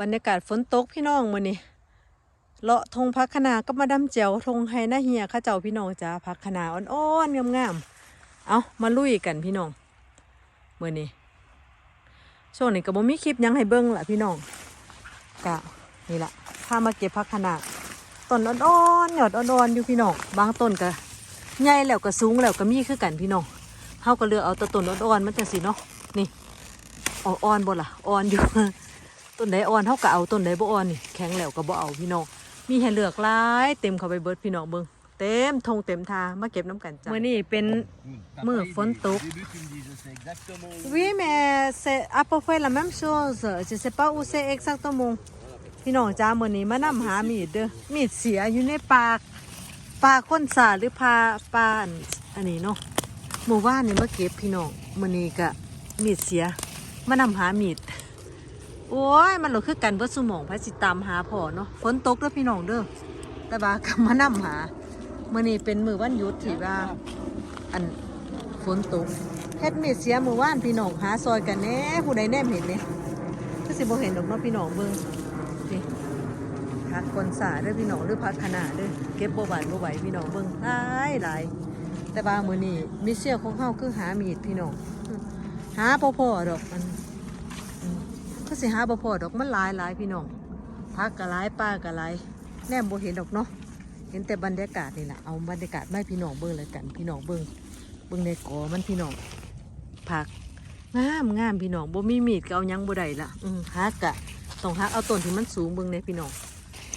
บรรยากาศฝนตกพี่น้องมื้อนี้เลาะทงพักขนาก็มาดำเจียวทงไฮนาเฮียข้าเจ้าพี่น้องจ้าพักขนาอ่อนๆงามๆเอามาลุยกันพี่น้องมื้อนี้ช่วงนี้ก็บ่มีคลิปยังให้เบิ่งล่ะพี่น้องกะนี่ล่ะพามาเก็บพักขนาต้นอ่อนๆหยอดอ่อนๆอยู่พี่น้องบางต้นก็ใหญ่แล้วก็สูงแล้วก็มีคือกันพี่น้องเฮาก็เลือกเอาแต้นต้นอ่อนๆมันจังซี่เนาะนี่อ่อนบ่ล่ะอ่อนอยู่ ต้นใดอ่อนเท่ากับเอาต้นใดบ่อ่อนนี่แข็งแล้วก็บ่เอาพี่น้องมีให้เลือกหลายเต็มเข้าไปเบิดพี่น้องเบิ่งเต็มทงเต็มทามาเก็บน้ำกันจ้ะมื้อนี้เป็น Mưa, phun tục. Au début, tu me disais c'est exactement où. Oui mais c'est à peu près la même chose je sais pas où c'est exactement พี่น้องจ้ามื้อนี้มานำหามีดเด้อ มีดเสียอยู่ในปาก ปลาค้นสาหรือปลาปลาอันอันนี้เนาะหมู่บ้านนี่มาเก็บพี่น้องมื้อนี้ก็มีดเสีย มานำหามีด โอ้ยมันหลคือกันเบิดสมองพระสิตามหาพ่อเนาะฝนตกเด้อพี่น้องเด้อแต่ว่าก็มานำหาเมื้อนี้เป็นมือวันหยุดที่ว่า อันฝนตกเฮ็ดมีดเสียมือว่านพี่น้องหาซอยกันแน่ผู้ใดแนมเห็นเนี่ยก็สิบ่เห็นดอกเนาะพี่น้องเบิ่งนี่พักคนสาด้อพี่น้องหรือพักขนาดเด้อเก็บบ่ไหวบ่ไหวพี่น้องเบิ่งหลายหลายแต่ว่ามือนี้มิเสียของเฮาคือหามีดพี่น้องหาบ่พอดอกมัน ก็สิหาบ่พอดอกมันหลายหลายพี่น้องพักกะหลายป้ากะหลายแนมบ่เห็นดอกเนาะเห็นแต่บรรยากาศนี่แหละเอาบรรยากาศไม่พี่น้องเบิ่งเลยกันพี่น้องเบิ่งเบิ่งในกอมันพี่น้องผักงามงามพี่น้องบ่มีมีดก็เอายังบ่ได้ละอืมฮักกะต้องฮักเอาต้นที่มันสูงเบิ่งในพี่น้อง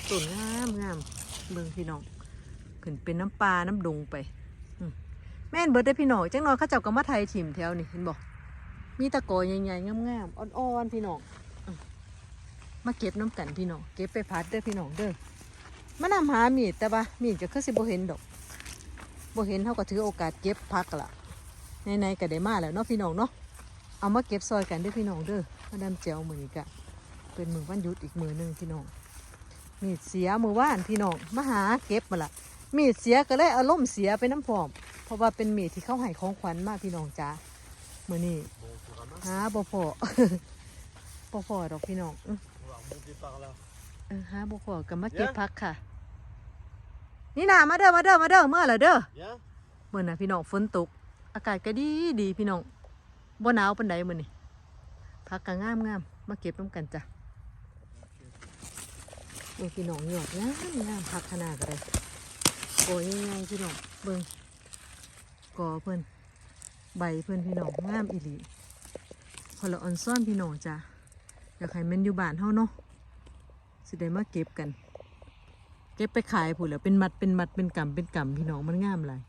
ต้นงามงามเบิ่งพี่น้องขึ้นเป็นน้ำปลาน้ำดงไปแม่นเบิดได้พี่น้องจังน้อยเขาเจ้าก็มาไทยถิ่มแถวนี่เห็นบ่ มีตะกอใหญ่ๆงามๆอ่อนๆพี่น้องมาเก็บน้ำกันพี่น้องเก็บไปพัดเด้อพี่น้องเด้อมานำหามีดแต่ว่ามีดก็คือสิบ่เห็นดอกบ่เห็นเท่าก็ถือโอกาสเก็บพักละในๆก็ได้มาแล้วเนาะพี่น้องเนาะเอามาเก็บซอยกันเด้อพี่น้องเด้อมาดำแจวมือนี้กะเป็นมือวันหยุดอีกมือหนึ่งพี่น้องมีดเสียมือว่านพี่น้องมาหาเก็บมาละมีดเสียก็เลยอารมณ์เสียไปน้ำพร้อมเพราะว่าเป็นมีดที่เข้าให้ของขวัญมากพี่น้องจ้า มือนี้หาบ่พอบ่พอดอกพี่น้องอื้อ On va remonter par là. เออหาบ่พอก็มาเก็บพักค่ะ นี่นามาเด้อมาเด้อมาเด้อเมื่อละเด้อ Viens. เมื่อน่ะพี่น้องฝนตก อากาศก็ดีดีพี่น้องบ่หนาวปานใดมื้อนี้พักก็งามงามมาเก็บน้ำกันจ้ะเบิ่งพี่น้องยอดงามงามพักขนาดก็เลยโอ้ยยังไงพี่น้องเบิ่งกอเพิ่น ใบเพื่อนพี่น้องงามอีลีพอละออนซ่อนพี่น้องจ้ะอยากให้มันอยู่บ้านเฮาเนาะสิได้มาเก็บกัน เก็บไปขายผู้นแหล้วเป็นมัดเป็นมัดเป็นกำเป็นกำพี่น้องมันงามหลาย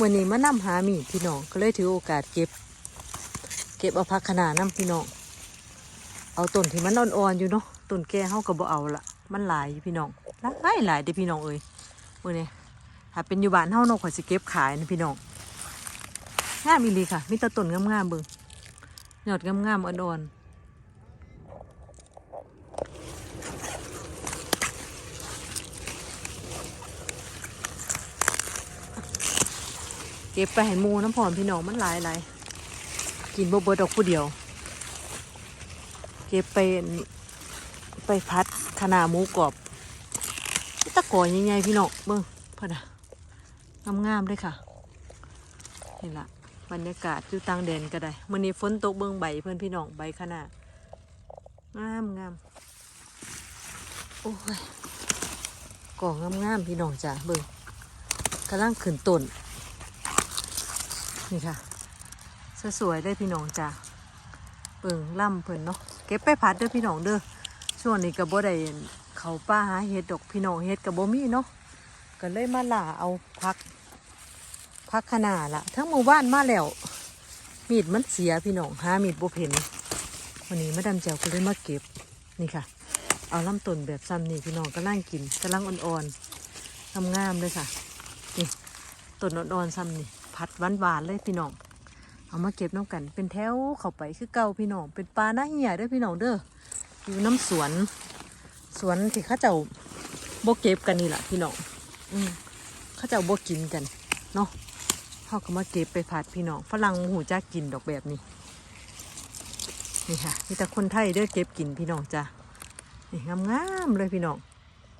วันนี้มานำหามีพี่น้องก็เลยถือโอกาสเก็บ เก็บเอาพักขนาดน้ำพี่น้องเอาต้นที่มันอ่อนๆอยู่เนาะต้นแก่เฮาก็บ่เอาละมันหลายพี่น้องหลายหลายเด้พี่น้องเอ้ยมื้อนี้ถ้าเป็นอยู่บ้านเฮาเนาะข่อยสิเก็บขายนะพี่น้องงามอีหลีค่ะมีแต่ต้นงามๆเบิ่งยอดงามๆอ่อนๆ เก็บไปให้หมูน้ำพรพี่น้องมันหลายหลายกินบ่เบิดดอกผู้เดียว เก็บไปไปพัดขนาหมูกรอบตะกอใหญ่ๆพี่น้องเบิ่งพ่อนะงามๆเลยค่ะนี่ละบรรยากาศอยู่ต่างแดนก็ได้มื้อนี้ฝนตกเบิ่งใบเพื่อนพี่น้องใบขนาดงามงามโอ้ยก่องงามๆพี่น้องจ้ะเบิ่งกำลังขึ้นต้น นี่ค่ะสวยๆได้พี่น้องจ้ะเปิงล่ำเพิ่นเนาะเก็บไปพัดเด้อพี่น้องเด้อช่วงนี้ก็บ่ได้เขาป้าหาเห็ดดอกพี่น้องเห็ดกับบ่มีเนาะก็เลยมาล่าเอาพักพักขนาดละทั้งหมู่บ้านมาแล้วมีดมันเสียพี่น้องหามีดบ่เห็นวันนี้มาดามแจวก็เลยมาเก็บนี่ค่ะ เอาลำต้นแบบซ้ำนี่พี่น้องกำลังกินกำลังอ่อนๆงามๆเลยค่ะนี่ต้นอ่อนๆซ้ำนี่ พัดหวานๆเลยพี่น้อง เอามาเก็บน้ำกัน เป็นแถวเข้าไปคือเก่าพี่น้อง เป็นปลาหน้าเหี่ยเด้อพี่น้องเด้อ อยู่น้ำสวน สวนที่ข้าเจ้าโบเก็บกันนี่แหละพี่น้อง อืมข้าเจ้าโบกินกันเนาะเขาก็มาเก็บไปผัดพี่น้อง ฝรั่งหูจ้ากินดอกแบบนี้ นี่ค่ะมีแต่คนไทยเด้อเก็บกินพี่น้องจ้ะนี่งามๆเลยพี่น้อง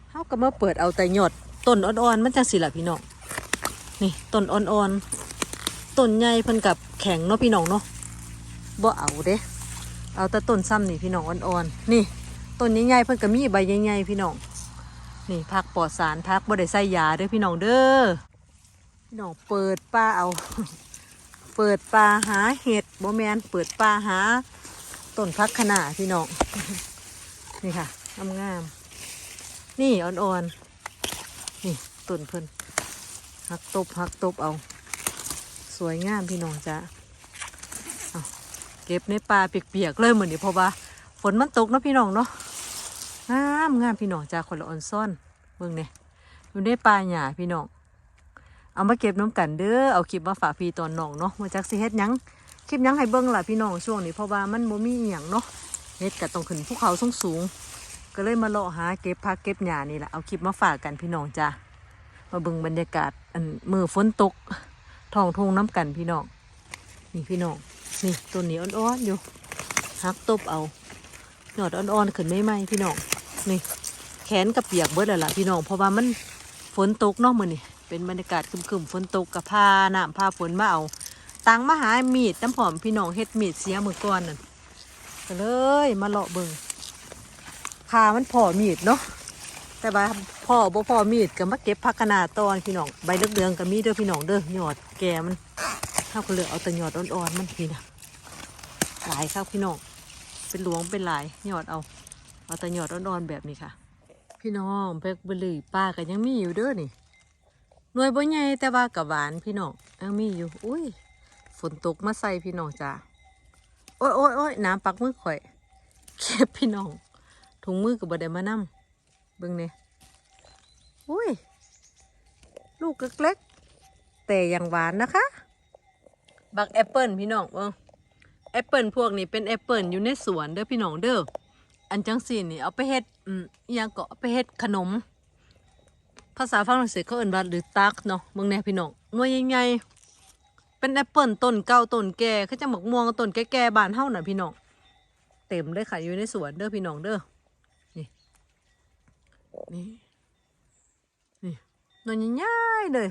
เขาก็มาเปิดเอาแต่หยดต้นอ่อนๆมันจังสิล่ะพี่น้องนี่ต้นอ่อนๆ ต้นใหญ่เพิ่นกับแข็งเนาะพี่น้องเนาะบ่เอาเด้เอาแต่ต้นซ้ำนี่พี่น้องอ่อนๆนี่ต้นใหญ่ๆเพิ่นก็มีใบใหญ่ๆพี่น้องนี่พักปลอดสารพักบ่ได้ใส่ยาเด้อพี่น้องเด้อพี่น้องเปิดป่าเอา เปิดป่าหาเห็ดบ่แมนเปิดป่าหาต้นพักขนาพี่น้องนี่ค่ะงามๆนี่อ่อนๆนี่ต้นเพิ่นหักตบหักตบเอา วยงามพี่น้องจ้ะเก็บในป่าเปียกๆเลยเหมือนนี้เพราะว่าฝนมันตกเนาะพี่น้องเนาะงามงามพี่น้องจ้าคนละอ่อนซ่อนเบิ่งเนี่ยอยู่ในป่าหญ้าพี่น้องเอามาเก็บน้ำกันเด้อเอาคลิปมาฝากพี่ตอนน้องเนาะมาจากสิเฮ็ดยังคลิปยังให้เบิ่งล่ะพี่น้องช่วงนี้เพราะว่ามันบ่มีอหย่างเนาะเฮ็ดก็ต้องขึ้นภูเขาสูงสูงๆก็เลยมาเลาะหาเก็บผักเก็บหญ้านี่แหละเอาคลิปมาฝากกันพี่น้องจ้ามาเบิ่งบรรยากาศอันมือฝนตก ทองทงน้ำกันพี่น้องนี่พี่น้องนี่ต้นนี้อ่อนๆอยู่หักตบเอาหยอดอ่อนๆขึ้นไม่ไหมพี่น้องนี่แขนกับเปียกเบิดแล้วล่ะพี่น้องเพราะว่ามันฝนตกเนาะมื้อนี่เป็นบรรยากาศคึมๆฝนตกกับผ้าน้ำผ้าฝนมาเอาตังมาหามีดน้ำหอมพี่น้องเฮ็ดมีดเสียมือก่อนนั่นก็เลยมาเลาะเบิ่งพามันพอมีดเนาะ แต่ว่าพ่อบ่พ่อมีดก็มาเก็บผักคะนาตอนพี่น้องใบเลืองๆก็มีเด้อพี่น้องเด้อหยอดแก่มันข้าวก็เลือกเอาแต่หยอดอ่อนๆมันพี่นะหลายครับพี่น้องเป็นหลวงเป็นหลายหยอดเอาเอาแต่หยอดอ่อนๆแบบนี้ค่ะ พี่น้องเพกบุรีป้าก็ยังมีอยู่เด้อนี่หน่วยบ่ใหญ่แต่ว่ากับหวานพี่น้องยังมีอยู่ อุ้ยฝนตกมาใส่พี่น้องจ้าโอ้ยโอ้ยโอ้ยน้ำปักมือข่อยเก็บพี่น้องถุงมือกับบ่ได้มานำ เบิ่งเนี่ยอุ้ย ลูกเล็กๆแต่ยังหวานนะคะ บักแอปเปิลพี่น้องเบิ่งแอปเปิลพวกนี้เป็นแอปเปิลอยู่ในสวนเด้อพี่น้องเด้อ อันจังสีนี่เอาไปเฮ็ดอืมยังก็เอาไปเฮ็ดขนม ภาษาฝรั่งเศสเขาเอิ้นว่าหรือตักเนาะเบิ่งแน่พี่น้องหน่วยใหญ่ๆเป็นแอปเปิลต้นเก่าต้นแก่เขาจะหมักม่วงต้นแก่ๆบานเฮาน่ะพี่น้อง เต็มเลยค่ะอยู่ในสวนเด้อพี่น้องเด้อ นี่นี่นอนง่ายเลย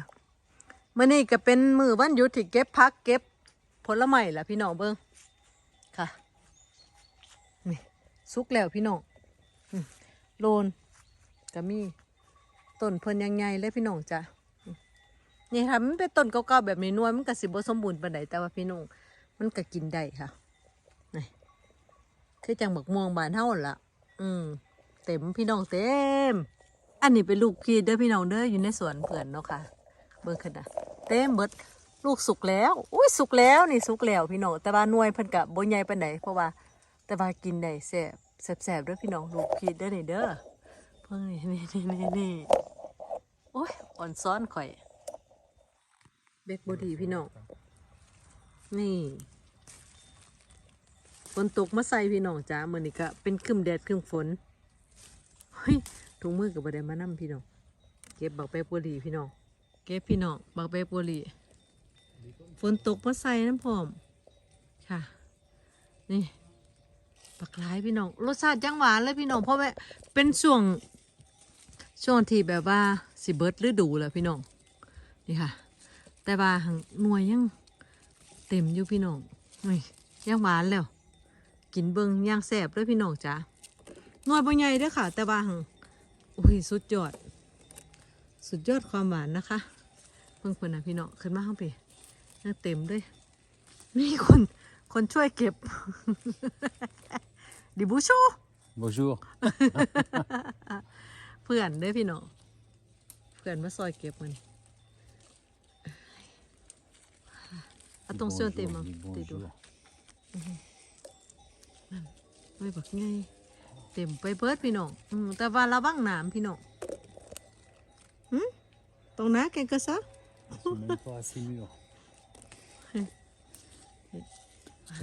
มื่อนี้ก็เป็นมือวันหยุดที่เก็บพักเก็บผลไม้ละพี่น้องเบิ้งค่ะนี่สุกแล้วพี่น้องโลนก็มีต้นเพิ่นยังไงเลยพี่น้องจ้ะนี่ค่ะมันเป็นต้นเก่าๆแบบนี้นวลมันก็สิบ่สมบูรณ์ปานใดแต่ว่าพี่น้องมันก็กินได้ค่ะนี่คือจังบักม่วงบานเฮาหั่นล่ะ อืม เต็มพี่น้องเต็ม อันนี้เป็นลูกพีเด้อพี่น้องเด้ออยู่ในสวนเพื่อนเนาะค่ะ เบิ่งขึ้นนะเต็มเบิดลูกสุกแล้วอุ้ยสุกแล้วนี่สุกแล้วพี่น้องแต่ว่าหน่วยเพิ่นกะบ่ใหญ่ปานใดเพราะว่า แต่ว่ากินได้แซ่บแซ่บๆเด้อพี่น้องลูกพีเด้อนี่เด้อเพิ่งนี่นี่นี่นี่นี่โอ้ยอ่อนซ้อนข่อยเบกบอดีพี่น้องนี่ฝนตกมาใส่พี่น้องจ้ามือนี้ก็เป็นคึมแดดคึมฝน ฮ้ยถุงมือกับบัไดมานำพี่น้อง เก็บบักแปบัวหลีพี่น้อง เก็บพี่น้องบักแปบัวหลีฝนตกมาใส่น้ำพร้อม ค่ะ นี่ปักหลายพี่น้อง รสชาติจังหวานเลยพี่น้อง เพราะว่าเป็นช่วงช่วงที่แบบว่าสิเบิร์ดฤดูแหละพี่น้อง นี่ค่ะ แต่ว่าหังน่วยยังเต็มอยู่พี่น้องนี่ยังหวานแล้ว กินเบิงย่างแสบเลยพี่น้องจ้า หน่วยบ่ใหญ่เด้อค่ะ แต่ว่าหังอุ้ยสุดยอด สุดยอดความหวานนะคะเพิ่งเพิ่นนะพี่น้องขึ้นมาข้างไปยังเต็มด้วยมีคนคนช่วยเก็บ ดิบูชู Bonjour. เพื่อนเด้อพี่น้องเพื่อนมาซอยเก็บมัน Attention tes mains, tes doigts. ไม่บักไง เต็มไปเบิดพี่น้องอืมแต่ว่าระวังน้ำพี่น้องหืมตรงนั้นแกก็ซะ Ils sont même pas assez mûrs. Elles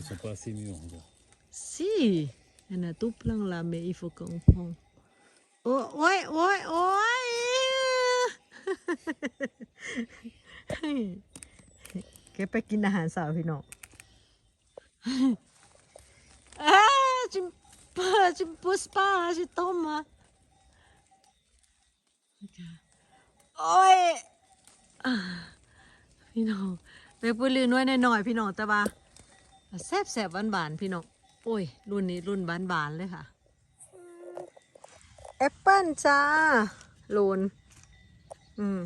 sont pas assez mûres encore. Si, il y en a tout plein là, mais il faut qu'on prenne. Oh, ouais, ouais, ouais. แกไปกินอาหารสาวพี่น้องอ่าจิม ปาจิมปุสปาจิต้มมาโอ้ยอ่าพี่น้องเล็กปุลือน้อยหน่อยๆพี่น้องแต่ว่าแซ่บแซ่บหวานหวานๆพี่น้อง โอ้ย รุ่นนี้รุ่นหวานหวานๆเลยค่ะ แอปเปิ้ลจ้าโลน อืม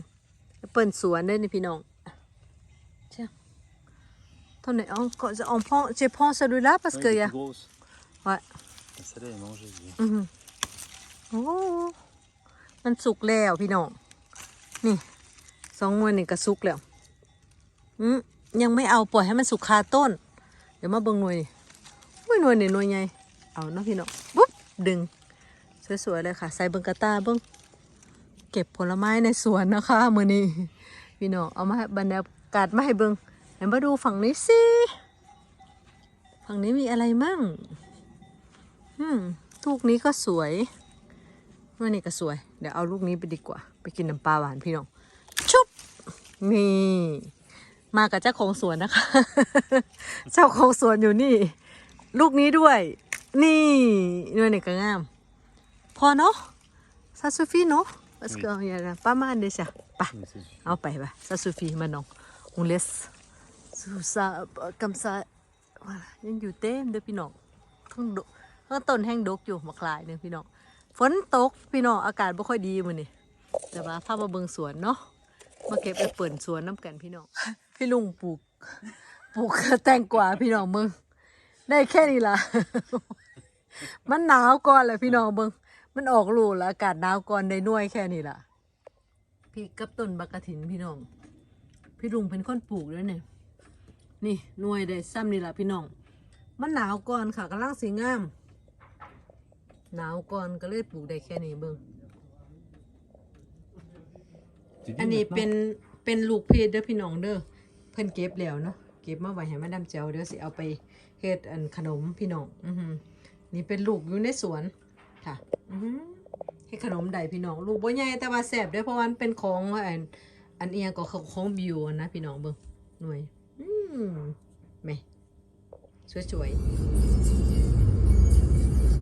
แอปเปิ้ลสวนเด้นี่พี่น้องเจ้าตอนไหนอ๋อก็จะเอาพ่อเจพ่อซะดูละ parce que Ouais, y a plus grosse. ouais Celle-là est mangée. je dis. อือโอ้มันสุกแล้วพี่น้อง นี่สองมือนี่ก็สุกแล้วอืมยังไม่เอาปล่อยให้มันสุกคาต้น เดี๋ยวมาเบิ่งหน่วยนี่อุ้ยหน่วยนี่หน่วยใหญ่เอาเนาะพี่น้องปุ๊บดึง สวยๆเลยค่ะ ใส่เบิ่งกระตาเบิ่งเก็บผลไม้ในสวนนะคะมือนี้พี่น้องเอามาบรรยากาศมาให้เบิ่งเห็นมาดูฝั่งนี้สิ ฝั่งนี้มีอะไรมั่ง อืมลูกนี้ก็สวยลูกนี้ก็สวย เดี๋ยวเอาลูกนี้ไปดีกว่า ไปกินน้ำปลาหวานพี่น้อง ชุบ นี่ มากับเจ้าของสวนนะคะ เจ้าของสวนอยู่นี่ ลูกนี้ด้วย นี่ด้วยนี่ก็งาม พอเนาะซาซูฟีเนาะ parce que il y a pas mal déjà ไป Mais c'est- เอาไปปะ ça suffit maintenant on laisse tout ça euh, comme ça voilà ยังอยู่เต็มเด้อพี่น้องทั้งด กทั้งต้นแห้งดกอยู่มาคลายหนึงพี่น้องฝนตกพี่น้องอากาศบ่ค่อยดีมื้อนี้แต่ว่าพามาเบิงสวนเนาะมาเก็บไปเปิ่นสวนน้ำกันพี่น้องพี่ลุงปลูก ปลูกแตงกวาพี่น้องมึงได้แค่นี้ล่ะ มันหนาวก่อนแหละพี่น้องเบิงมันออกลูกแล้วอากาศหนาวก่อนได้น่วยแค่นี้ล่ะพี่กับต้นบักกะถินพี่น้อง พี่ลุงเป็นคนปลูกด้วยเนี่ยนี่น่วยได้ซ้ำนี่แหละพี่น้อง มันหนาวก่อนค่ะกำลังสีงาม หนาวก่อนก็เลยปลูกได้แค่นี้เบิ่ง Tu dis อันนี้ maintenant เป็นเป็นลูกเพชรเด้อพี่น้องเด้อเพิ่นเก็บแล้วเนาะเก็บมาไว้ให้มาดามเจียวเดี๋ยวสิเอาไปเฮ็ดอันขนมพี่น้องอือหือนี่เป็นลูกอยู่ในสวนค่ะอือหือเฮ็ดขนมได้พี่น้องลูกบ่ใหญ่แต่ว่าแซ่บเด้อเพราะว่ามันเป็นของอันอันเอียงก็ของของบิวนะพี่น้องเบิ่งหน่วยอืมแหม่สวยๆ